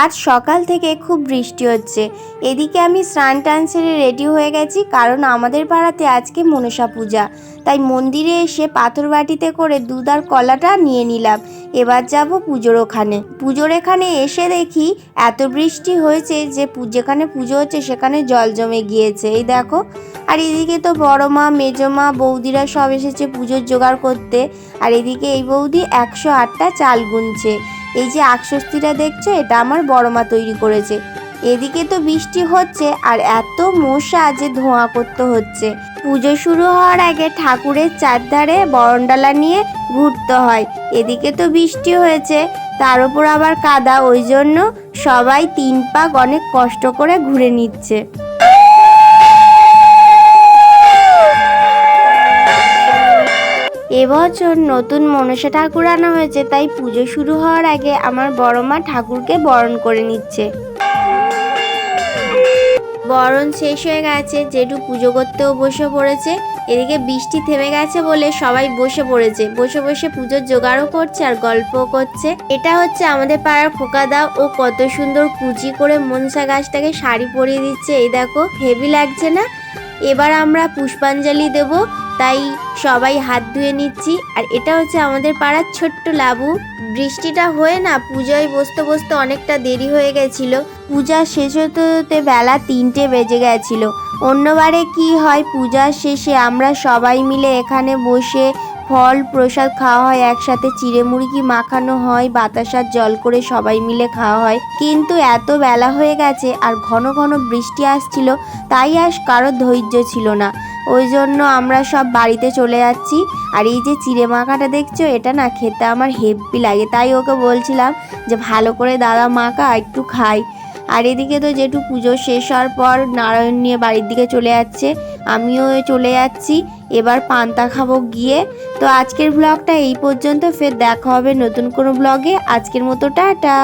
আজ সকাল থেকে খুব বৃষ্টি হচ্ছে। এদিকে আমি স্নান টান সেরে রেডি হয়ে গেছি, কারণ আমাদের পাড়াতে আজকে মনসা পূজা। তাই মন্দিরে এসে পাথর বাটিতে করে দুধ আর কলাটা নিয়ে নিলাম। এবার যাব পুজোর ওখানে। পুজোর এখানে এসে দেখি এত বৃষ্টি হয়েছে যে যেখানে পুজো হচ্ছে সেখানে জল জমে গিয়েছে। এই দেখো। আর এদিকে তো বড় মা, মেজো মা, বৌদিরা সব এসেছে পুজোর জোগাড় করতে। আর এদিকে এই বৌদি একশো আটটা চাল গুনছে। এই যে আকস্বস্তিটা দেখছ, এটা আমার বড় মা তৈরি করেছে। এদিকে তো বৃষ্টি হচ্ছে আর এত মশা যে ধোঁয়া করতে হচ্ছে। পুজো শুরু হওয়ার আগে ঠাকুরের চারধারে বরণডালা নিয়ে ঘুরতে হয়। এদিকে তো বৃষ্টি হয়েছে, তার উপর আবার কাদা। ওই জন্য সবাই তিন পাক অনেক কষ্ট করে ঘুরে নিচ্ছে। এবছর নতুন মনসা ঠাকুর আনা হয়েছে, তাই পুজো শুরু হওয়ার আগে আমার বড় মা ঠাকুরকে বরণ করে নিচ্ছে। বরণ শেষ হয়ে গেছে, জেঠু পুজো করতেও বসে পড়েছে, এদিকে বৃষ্টি থেমে গেছে বলে সবাই বসে পড়েছে, বসে বসে পুজোর জোগাড়ও করছে আর গল্পও করছে। এটা হচ্ছে আমাদের পাড়ার খোকাদা ও কত সুন্দর কুচি করে মনসা গাছটাকে শাড়ি পরিয়ে দিচ্ছে, এই দেখো, হেভি লাগছে না? এবার আমরা পুষ্পাঞ্জলি দেব তাই সবাই হাত ধুয়ে নিচ্ছি। আর এটা হচ্ছে আমাদের পাড়ার ছোট্ট লাবু। বৃষ্টিটা হয়ে না পূজায় বসতে বসতে অনেকটা দেরি হয়ে গেছিল। পূজা শেষ হতে হতে বেলা তিনটে বেজে গেছিল। অন্যবারে কি হয় পূজার শেষে আমরা সবাই মিলে এখানে বসে ফল, প্রসাদ খাওয়া হয় একসাথে চিড়ে মুড়কি মাখানো হয়, বাতাসার জল করে সবাই মিলে খাওয়া হয়। কিন্তু এত বেলা হয়ে গেছে আর ঘন ঘন বৃষ্টি আসছিল, তাই আর কারও ধৈর্য ছিল না। ওই জন্য আমরা সব বাড়িতে চলে যাচ্ছি। আর এই যে চিড়ে মাখাটা দেখছ, এটা না খেতে আমার হেব্বি লাগে। তাই ওকে বলছিলাম যে, ভালো করে দাদা মাখা, একটু খাই। আর এদিকে তো যেটু পুজো শেষ হওয়ার পর নারায়ণ নিয়ে বাড়ির দিকে চলে যাচ্ছে। আমিও চলে যাচ্ছি। এবার পান্তা খাব গিয়ে। তো আজকের ব্লগটা এই পর্যন্ত। ফের দেখা হবে নতুন কোনো ব্লগে আজকের মতো, টাটা।